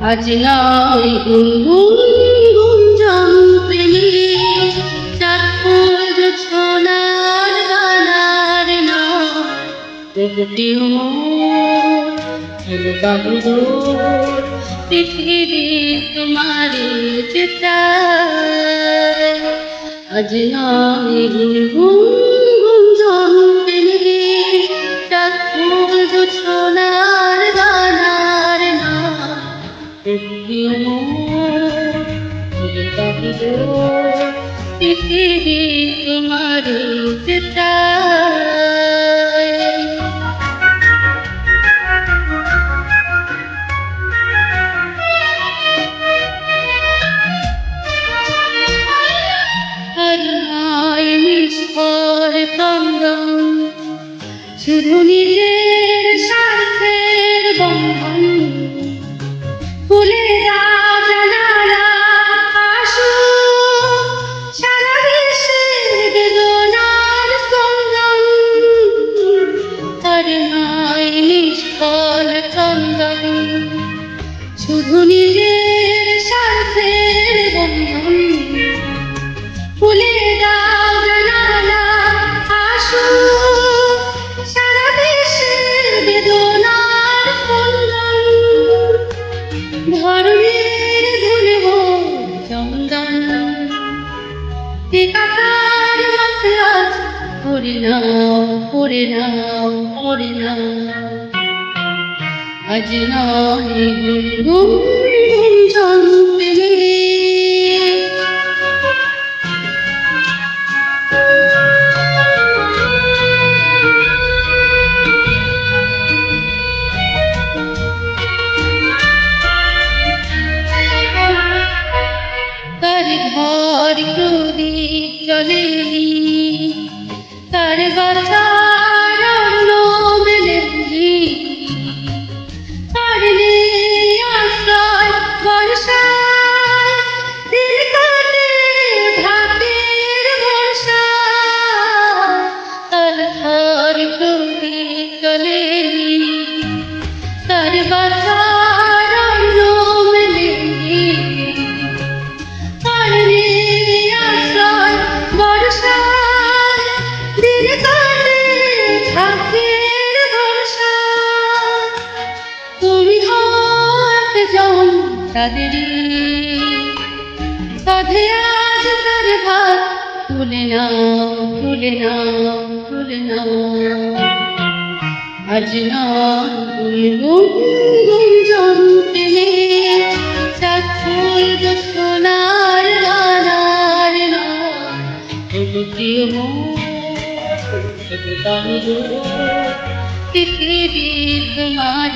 আজ নয় গুনগুন গুঞ্জন প্রেমী চাঁদপুর সোনার গানার নয় পৃথিবী তোমার চিতায় আজ নয় গুঞ্জন প্রেমী চাঁদপুর সোনার পৃথিবী তোমার শুধু নিজের স্বার্থের বন্ধন ফুলে শুধু নিজের স্বার্থের বন্ধন। ফুলে দাও জানালা, আসু। সারা বিশ্বের বেদনার স্পন্দন করে নাও করে নাও। আজ নয় গুঞ্জন তার ঘর প্রদীপ জলে তার বাচ্চার জন তাদেরই। সাধে আজ তার ভাত তুলে নাও তুলে নাও তুলে নাও। আজ নয় গুঞ্জন পেলে চাঁদপুর সোনার গানার পৃথিবী তোমার